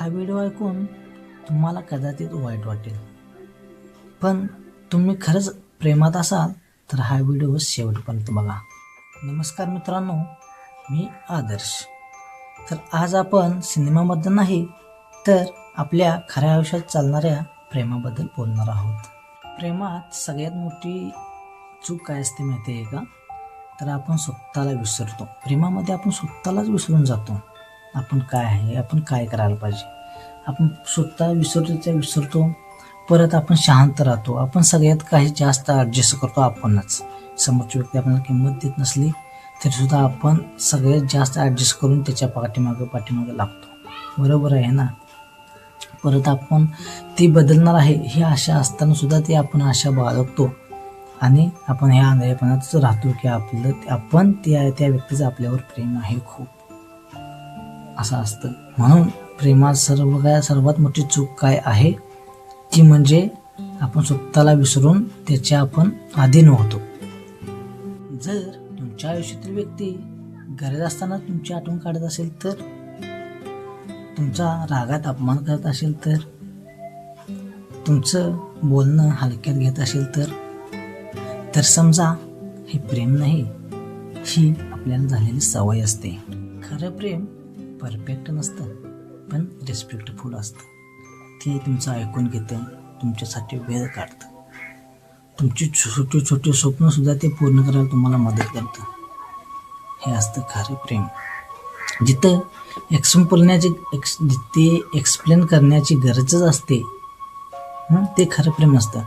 हा व्हिडिओ ऐकून तुम्हाला कदाचित वाईट वाटेल. पण तुम्ही खरंच प्रेमात असाल तर हा व्हिडिओ शेवटपर्यंत बघा. नमस्कार मित्रांनो मी आदर्श. तर आज आपण सिनेमाबद्दल नाही तर आपल्या खऱ्या आयुष्यात चालणाऱ्या प्रेमाबद्दल बोलणार आहोत. प्रेमात सगळ्यात मोठी चूक काय असते माहिती आहे का? तर आपण स्वतःला विसरतो. प्रेमामध्ये आपण स्वतःलाच विसरून जातो. आपण काय आहे आपण काय करायला पाहिजे? आपण स्वतः विसरतो त्या विसरतो. परत आपण शांत राहतो. आपण सगळ्यात काही जास्त ॲडजस्ट करतो आपणच. समोरची व्यक्ती आपल्याला किंमत देत नसली तरीसुद्धा आपण सगळ्यात जास्त ॲडजस्ट करून त्याच्या पाठीमागं पाठीमागं लागतो. बरोबर आहे ना? परत आपण ती बदलणार आहे ही आशा असताना सुद्धा ती आपण आशा बाळगतो. आणि आपण ह्या आंधळेपणातच राहतो की आपलं आपण त्या त्या व्यक्तीचं आपल्यावर प्रेम आहे खूप. असं असतं. म्हणून प्रेमात सर्व काय सर्वात मोठी चूक काय आहे? ती म्हणजे आपण स्वतःला विसरून त्याच्या आपण अधीन होतो. जर तुमच्या आयुष्यातील व्यक्ती गरज असताना तुमची आठवण काढत असेल तर तुमचा रागात अपमान करत असेल तर तुमचं बोलणं हलक्यात घेत असेल तर तर समजा हे प्रेम नाही ही आपल्याला झालेली सवय असते. खरं प्रेम परफेक्ट नसतं पण रिस्पेक्टफुल असतं. ते तुमचं ऐकून घेतं तुमच्यासाठी वेळ काढतं. तुमची छोटे छोटे स्वप्नसुद्धा ते पूर्ण करायला तुम्हाला मदत करतं. हे असतं खरं प्रेम. जिथं एक्सप्लेन एक्स ते एक्सप्लेन करण्याची गरजच असते ते खरं प्रेम असतं.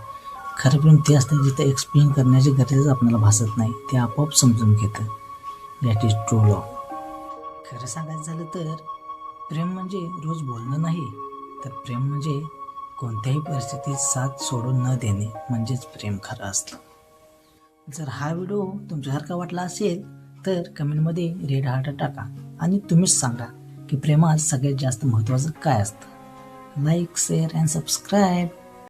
खरं प्रेम ते असतं जिथं एक्सप्लेन करण्याची गरजच आपल्याला भासत नाही ते आपोआप समजून घेतं. दॅट इज ट्रू लॉ खरं सांगायचं झालं तर प्रेम म्हणजे रोज बोलणं नाही तर प्रेम म्हणजे कोणत्याही परिस्थितीत साथ सोडून न देणे म्हणजेच प्रेम खरं असतं. जर हा व्हिडिओ तुमच्यासारखा वाटला असेल तर कमेंटमध्ये रेड हार्ट टाका आणि तुम्हीच सांगा की प्रेमात सगळ्यात जास्त महत्त्वाचं काय असतं. Like share and subscribe.